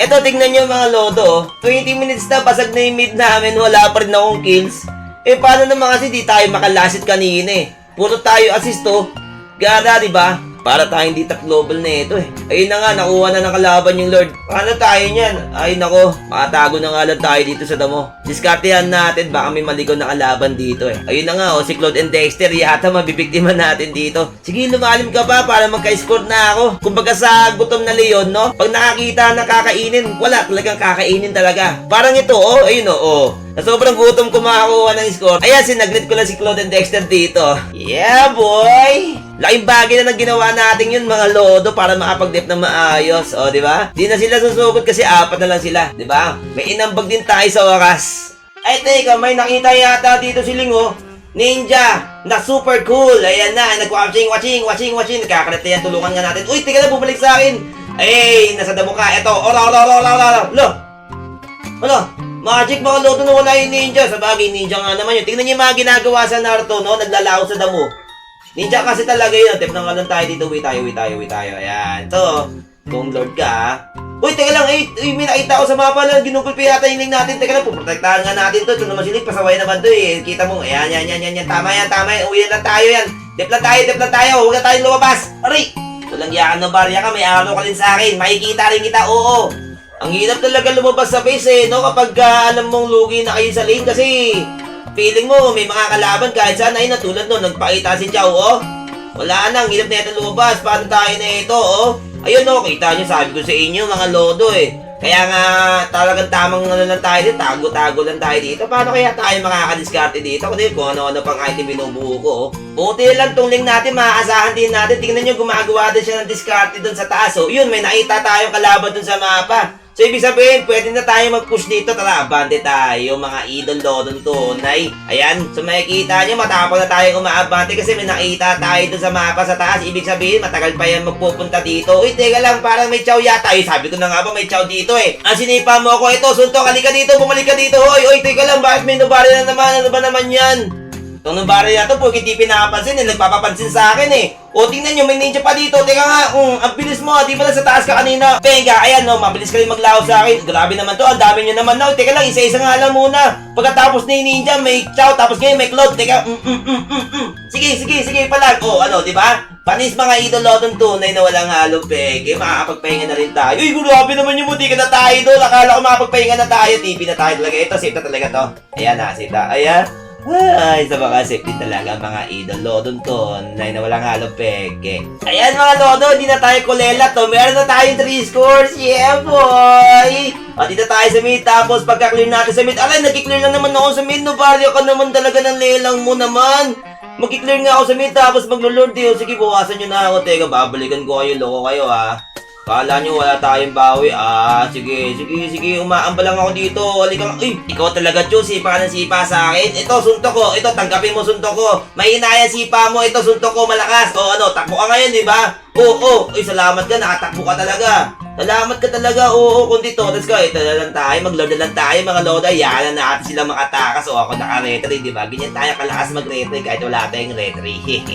Eto, tingnan nyo mga lodo. oh. 20 minutes na, basag na yung mid namin, wala pa rin akong kills. Eh, paano naman kasi di tayo makalasit kanina eh. Puro tayo assist oh. Gara, di ba? Para tayong di global na ito eh. Ayun na nga, nakuha na ng kalaban yung Lord. Paano tayo niyan? Ay nako, makatago na nga lang tayo dito sa damo. Diskartehan natin, baka may maligaw na kalaban dito eh. Ayun na nga, oh, si Claude and Dexter, yata mabibiktima natin dito. Sige, lumalim ka pa para magka-score na ako. Kumbaga sa gutom na leon, no? Pag nakakita na kakainin, wala talagang kakainin talaga. Parang ito, oh, ayun oh, oh. Sa sobrang gutom ko makakuha ng score. Ayan, sinaglit ko lang si Claude and Dexter dito. Yeah, boy! Laking bagay na ginawa natin yun, mga lodo, para makapag-dip na maayos. O, di ba? Di na sila susugod kasi apat na lang sila. Di ba? May inambag din tayo sa wakas. Ay, teka, may nakita yata dito si Lingo. Ninja! Na super cool! Ayan na, nag-watching, watching, watching, watching. Nagkakalat na yan, tulungan nga natin. Uy, teka na, bumalik sa akin! Ay, nasa damo ka. Eto, ora, ora, ora, ora, ora. Lo! Ano? Magic mga loto na wala yung ninja. Sa bagay, ninja nga naman yun. Tingnan niyo yung mga ginagawa sa Naruto, no? Naglalao sa damo. Ninja kasi talaga yun. Tip na nga lang tayo dito. Wait tayo, wait tayo, wait tayo. Ayan. Ito, kung lord ka? Uy, teka lang. Eh, eh, may nakita ko sa mapa lang. Ginugulpi yata yung link natin. Teka lang, puprotektahan nga natin to. Ito naman si Link. Pasaway naman to eh. Kita mo. Ayan, yan, yan, yan, yan. Tama yan, tama yan. Uwi lang tayo yan. Tip lang tayo, tip lang tayo. Huwag na tayong lumabas. Aray! Walang yakan na barya ka. May araw ka rin sa akin. Makikita rin kita. Oo. Ang hirap talaga lumabas sa base eh, no? Kapag ah, alam mong lugi na kayo sa lane kasi feeling mo may mga kalaban kahit saan ay natulad no, nagpakita si Chow, oh. Wala na, ang hirap na ito lumabas. Paano tayo na ito, oh? Ayun, no, kita nyo, sabi ko sa inyo, mga lodo eh. Kaya nga, talagang tamang ano lang tayo dito, tago-tago lang tayo dito. Paano kaya tayo makakadiskarte dito? Kundi kung ano-ano pang item binubuo ko, oh. Buti lang tong link natin, maaasahan din natin. Tingnan nyo, gumagawa din siya ng diskarte dun sa taas. So, yun, may nakita tayong kalaban dun sa mapa. So, ibig sabihin, pwede na tayo mag-push dito. Tara, abante tayo, mga idol lodon tunay. Ayan, so makikita nyo, matapang na tayo umaabante kasi may nakita tayo dun sa mapa sa taas. Ibig sabihin, matagal pa yan magpupunta dito. Uy, teka lang, parang may chow yata. Uy, sabi ko na nga ba, may chow dito eh. Ang sinipa mo ako, ito, suntok, halika dito, bumalik ka dito. Hoy, uy, teka lang, bakit may nubari na naman? Ano ba naman yan? Itong nubari na to, di pinapansin eh, nagpapapansin sa akin eh. O, tingnan nyo, may ninja pa dito. Teka nga, um, ang bilis mo, di ba sa taas ka kanina? Venga, ayan no, mabilis ka rin maglaho sa akin. Grabe naman to, ang dami nyo naman no. Teka lang, isa-isa nga lang muna. Pagkatapos ni ninja, may chow, tapos ngayon may cloud. Teka, mm, mm, mm, mm, mm. Sige, sige, sige palag. O, ano, di ba? Panis mga idolo ng tunay na walang halong peke, makakapagpahinga na rin tayo. Uy, grabe naman yung muti ka na tayo idol. Akala ko makakapagpahinga na tayo. TV na tayo talaga. Ito, safe na talaga to. Ayan na, safe na. Ayan. Ay, sa mga safe din talaga mga idol. Lodon tunay na walang halong peke. Ayan mga lodo, hindi na tayo kulela to. Meron na tayong 3 scores. Yeah, boy! O, dito tayo sa mid. Tapos, pagka-clear natin sa mid. Alay, nag-clear na naman ako sa mid. No, baryo ka naman talaga ng lelang mo naman. Mag-clear nga ako sa mid. Tapos, maglo-lord Sige, bukasan nyo na ako. Teka, babalikan ko kayo. Loko kayo, ha. Kala nyo wala tayong bawi. Ah, sige, sige, sige. Umaamba lang ako dito. Halika nga. Uy, ikaw talaga, Chu. Sipa ka ng sipa sa akin. Ito, suntok ko. Ito, tanggapin mo suntok ko. May inaya sipa mo. Ito, suntok ko. Malakas. O, ano, takbo ka ngayon, di ba? Oo, oo. Uy, salamat ka. Nakatakbo ka talaga. Salamat ka talaga. Oo, kundi totas ka. Ito na lang tayo. Mag-load na lang tayo, mga loda. Yan na natin sila makatakas. O, ako naka-retry, di ba? Ganyan tayo kalakas mag-retry kahit wala tayong retry.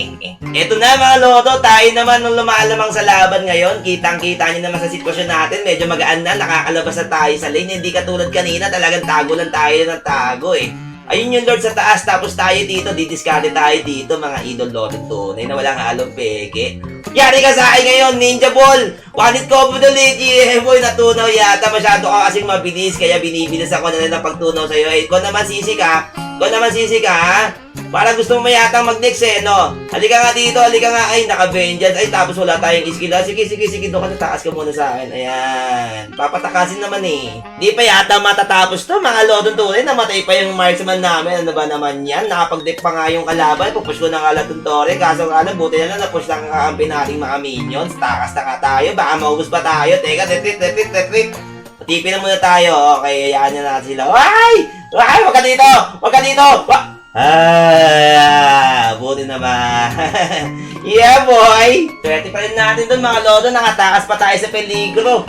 Ito na, mga lodo. Tayo naman nung lumalamang sa laban ngayon. Kitang-kita nyo naman sa sitwasyon natin. Medyo magaan na. Nakakalabas na tayo sa lane. Hindi katulad kanina. Talagang tago lang tayo ng tago eh. Ayun yung Lord sa taas, tapos tayo dito, didiskarte tayo dito, mga idol Lord tunay na walang halong peke. Yari ka sa akin ngayon, Ninja Ball! Hit combo the league! Eh, boy, natunaw yata. Masyado ka kasing mabilis, kaya binibilis ako na lang ng pagtunaw sa'yo. Eh, kung naman sisi ka, kung naman sisi ka, ha? Para gusto mo mayatang mag-next eh, no? Halika nga dito, halika nga. Ay, naka-vengeance. Ay, tapos wala tayong skill. Ah, sige, sige, sige. Doon ka na, taas ka muna sa akin. Ayan. Papatakasin naman eh. Di pa yata matatapos to, mga lodon tunay. Namatay pa yung marksman namin. Ano ba naman yan? Nakapag-deck pa nga yung kalaban. Pupush ko na nga lang itong Tore. Kaso nga lang, buti na lang napush lang ang nating mga minions. Takas na nga tayo. Baka maubos pa tayo. Teka, retreat, retreat, retreat. Tipin na muna tayo. Okay, hayaan na natin sila. Ay! Ay! Wag ka dito! Wag ka dito! Wag! Ah, buti naman. yeah, boy! Swerte pa rin natin dun mga lodo. Nakatakas pa tayo sa peligro.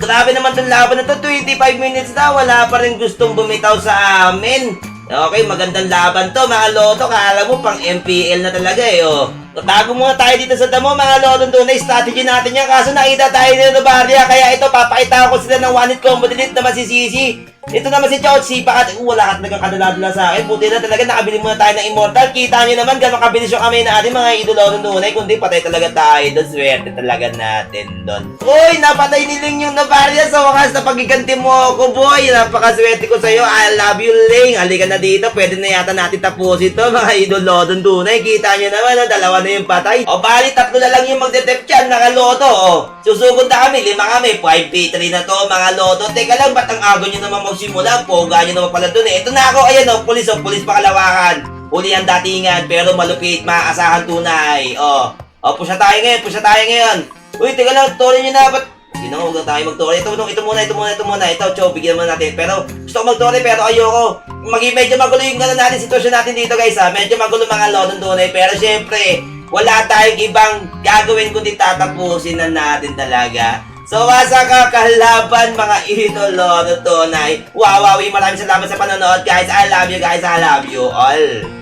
Grabe naman tong laban na to. 25 minutes na. Wala pa rin gustong bumitaw sa amin. Okay, magandang laban to mga lodo. Kala mo pang MPL na talaga eh. Oh. Tago muna tayo dito sa damo, mga lodong tunay. Strategy natin yan. Kaso nakita tayo ni Novaria. Kaya ito, papakita ko sila ng one-hit combo delete na masisisi. Ito naman si Chotzi. Baka uh, wala ka talagang kadaladala sa akin. Buti na talaga nakabili muna tayo ng Immortal. Kita nyo naman gano'ng kabilis yung kamay natin, mga idolo tunay. Kundi patay talaga tayo doon. Swerte talaga natin doon. Uy, napatay ni Ling yung Novaria. Sa wakas, napagiganti mo ako, boy. Napakaswerte ko sa'yo. I love you, Ling. Halika na dito. Pwede na yata natin tapusin to, mga idolo tunay. Kita nyo naman, oh, dalawa na yung patay. O, bali, tatlo na lang yung magdetep dyan, nakaloto, oh. Susugod na kami, lima kami, 5v3 na to, mga loto. Teka lang, ba't ang agaw nyo naman magsimula? Poga nyo naman pala dun eh. Ito na ako, ayan oh, pulis oh, pulis pakalawakan. Huli ang datingan, pero malupit, maaasahan tunay. Oh, oh, pusha tayo ngayon, pusha tayo ngayon. Uy, teka lang, tore nyo na, ba't hindi na huwag tayo mag-tore. Ito, ito, muna, ito muna, ito muna. Ito, Cho, bigyan mo natin. Pero, gusto ko mag-tore, pero ayoko. Maging medyo magulo yung gano'n natin, sitwasyon natin dito, guys, ha. Medyo magulo mga lodong tunay. Pero, syempre, wala tayong ibang gagawin kundi tatapusin na natin talaga. So, wasa ka kalaban, mga idolo, no tunay. Wow, wow, maraming salamat sa panonood, guys. I love you, guys. I love you all.